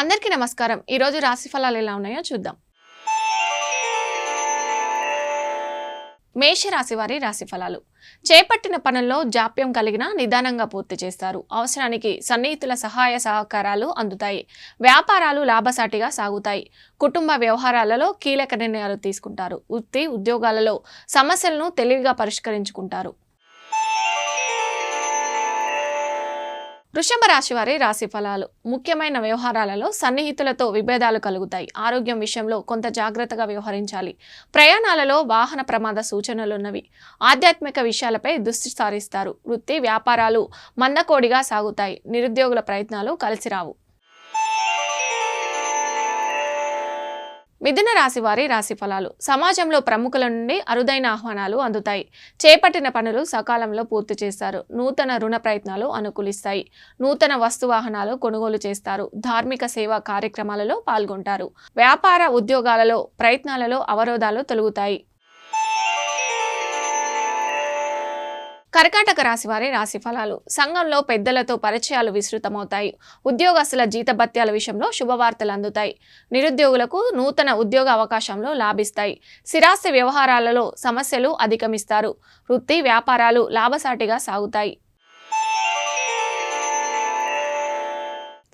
అందరికీ నమస్కారం. ఈరోజు రాశి ఫలాలు ఎలా ఉన్నాయో చూద్దాం. మేషరాశి వారి రాశి ఫలాలు. చేపట్టిన పనుల్లో జాప్యం కలిగిన నిదానంగా పూర్తి చేస్తారు. అవసరానికి సన్నిహితుల సహాయ సహకారాలు అందుతాయి. వ్యాపారాలు లాభసాటిగా సాగుతాయి. కుటుంబ వ్యవహారాలలో కీలక నిర్ణయాలు తీసుకుంటారు. వృత్తి ఉద్యోగాలలో సమస్యలను తెలివిగా పరిష్కరించుకుంటారు. వృషభ రాశి వారి రాశి ఫలాలు. ముఖ్యమైన వ్యవహారాలలో సన్నిహితులతో విభేదాలు కలుగుతాయి. ఆరోగ్యం విషయంలో కొంత జాగ్రత్తగా వ్యవహరించాలి. ప్రయాణాలలో వాహన ప్రమాద సూచనలున్నవి ఆధ్యాత్మిక విషయాలపై దృష్టి సారిస్తారు. వృత్తి వ్యాపారాలు మందకోడిగా సాగుతాయి. నిరుద్యోగుల ప్రయత్నాలు కలిసిరావు. మిథున రాశి వారి రాశి ఫలాలు సమాజంలో ప్రముఖుల నుండి అరుదైన ఆహ్వానాలు అందుతాయి. చేపట్టిన పనులు సకాలంలో పూర్తి చేస్తారు. నూతన రుణ ప్రయత్నాలు అనుకూలిస్తాయి. నూతన వస్తు వాహనాలు కొనుగోలు చేస్తారు. ధార్మిక సేవా కార్యక్రమాలలో పాల్గొంటారు. వ్యాపార ఉద్యోగాలలో ప్రయత్నాలలో అవరోధాలు తొలుగుతాయి. కర్కాటక రాశి వారి రాశి ఫలాలు. సంఘంలో పెద్దలతో పరిచయాలు విస్తృతమవుతాయి. ఉద్యోగస్తుల జీతభత్యాల విషయంలో శుభవార్తలు అందుతాయి. నిరుద్యోగులకు నూతన ఉద్యోగ అవకాశంలో లాభిస్తాయి. స్థిరాస్తి వ్యవహారాలలో సమస్యలు అధిగమిస్తారు. వృత్తి వ్యాపారాలు లాభసాటిగా సాగుతాయి.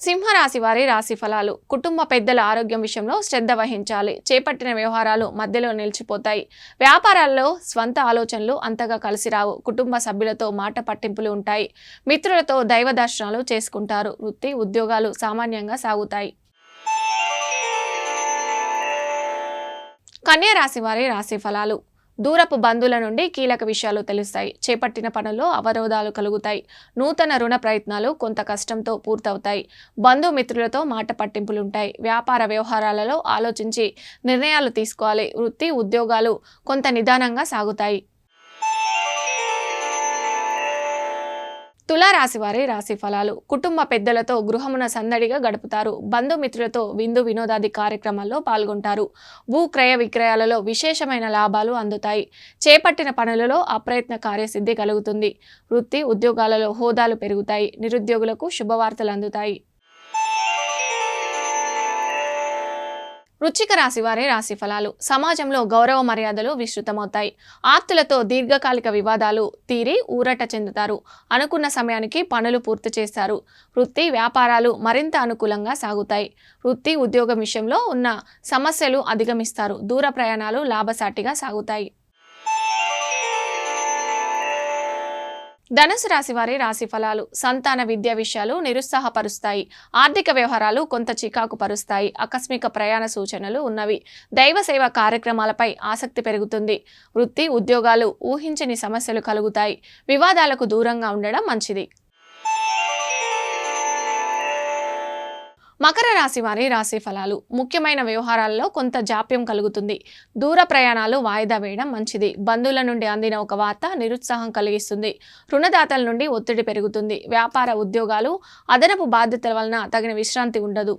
సింహరాశి వారి రాశి ఫలాలు. కుటుంబ పెద్దల ఆరోగ్యం విషయంలో శ్రద్ధ వహించాలి. చేపట్టిన వ్యవహారాలు మధ్యలో నిలిచిపోతాయి. వ్యాపారాల్లో స్వంత ఆలోచనలు అంతగా కలిసి రావు. కుటుంబ సభ్యులతో మాట పట్టింపులు ఉంటాయి. మిత్రులతో దైవ దర్శనాలు చేసుకుంటారు. వృత్తి ఉద్యోగాలు సామాన్యంగా సాగుతాయి. కన్యా రాశి వారి రాశి ఫలాలు. దూరపు బంధువుల నుండి కీలక విషయాలు తెలుస్తాయి. చేపట్టిన పనుల్లో అవరోధాలు కలుగుతాయి. నూతన రుణ ప్రయత్నాలు కొంత కష్టంతో పూర్తవుతాయి. బంధుమిత్రులతో మాట పట్టింపులుంటాయి. వ్యాపార వ్యవహారాలలో ఆలోచించి నిర్ణయాలు తీసుకోవాలి. వృత్తి ఉద్యోగాలు కొంత నిదానంగా సాగుతాయి. తులారాశి వారి రాశి ఫలాలు. కుటుంబ పెద్దలతో గృహమున సందడిగా గడుపుతారు. బంధుమిత్రులతో విందు వినోదాది కార్యక్రమాల్లో పాల్గొంటారు. భూ క్రయ విక్రయాలలో విశేషమైన లాభాలు అందుతాయి. చేపట్టిన పనులలో అప్రయత్న కార్యసిద్ధి కలుగుతుంది. వృత్తి ఉద్యోగాలలో హోదాలు పెరుగుతాయి. నిరుద్యోగులకు శుభవార్తలు అందుతాయి. వృచ్చిక రాశి వారే రాశి ఫలాలు. సమాజంలో గౌరవ మర్యాదలు విస్తృతమవుతాయి. ఆప్తులతో దీర్ఘకాలిక వివాదాలు తీరి ఊరట చెందుతారు. అనుకున్న సమయానికి పనులు పూర్తి చేస్తారు. వృత్తి వ్యాపారాలు మరింత అనుకూలంగా సాగుతాయి. వృత్తి ఉద్యోగం విషయంలో ఉన్న సమస్యలు అధిగమిస్తారు. దూర ప్రయాణాలు లాభసాటిగా సాగుతాయి. ధనుసు రాశి వారి రాశి ఫలాలు సంతాన విద్యా విషయాలు నిరుత్సాహపరుస్తాయి. ఆర్థిక వ్యవహారాలు కొంత చికాకు పరుస్తాయి. ఆకస్మిక ప్రయాణ సూచనలు ఉన్నవి. దైవ సేవ కార్యక్రమాలపై ఆసక్తి పెరుగుతుంది. వృత్తి ఉద్యోగాలు ఊహించని సమస్యలు కలుగుతాయి. వివాదాలకు దూరంగా ఉండడం మంచిది. మకర రాశి వారి రాశి ఫలాలు. ముఖ్యమైన వ్యవహారాల్లో కొంత జాప్యం కలుగుతుంది. దూర ప్రయాణాలు వాయిదా వేయడం మంచిది. బంధువుల నుండి అందిన ఒక వార్త నిరుత్సాహం కలిగిస్తుంది. రుణదాతల నుండి ఒత్తిడి పెరుగుతుంది. వ్యాపార ఉద్యోగాలు అదనపు బాధ్యతల వలన తగిన విశ్రాంతి ఉండదు.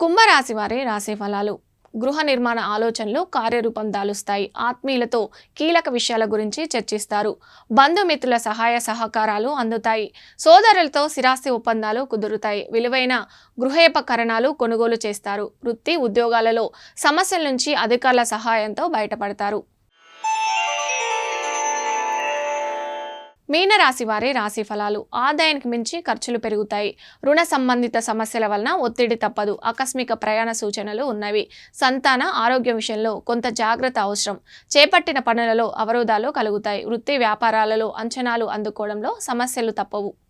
కుంభరాశి వారి రాశి ఫలాలు. గృహ నిర్మాణ ఆలోచనలు కార్యరూపం దాలుస్తాయి. ఆత్మీయులతో కీలక విషయాల గురించి చర్చిస్తారు. బంధుమిత్రుల సహాయ సహకారాలు అందుతాయి. సోదరులతో స్థిరాస్తి ఒప్పందాలు కుదురుతాయి. విలువైన గృహోపకరణాలు కొనుగోలు చేస్తారు. వృత్తి ఉద్యోగాలలో సమస్యల నుంచి అధికారుల సహాయంతో బయటపడతారు. మీనరాశి వారి రాశి ఫలాలు. ఆదాయానికి మించి ఖర్చులు పెరుగుతాయి. రుణ సంబంధిత సమస్యల వలన ఒత్తిడి తప్పదు. ఆకస్మిక ప్రయాణ సూచనలు ఉన్నవి. సంతాన ఆరోగ్య విషయంలో కొంత జాగ్రత్త అవసరం. చేపట్టిన పనులలో అవరోధాలు కలుగుతాయి. వృత్తి వ్యాపారాలలో అంచనాలు అందుకోవడంలో సమస్యలు తప్పవు.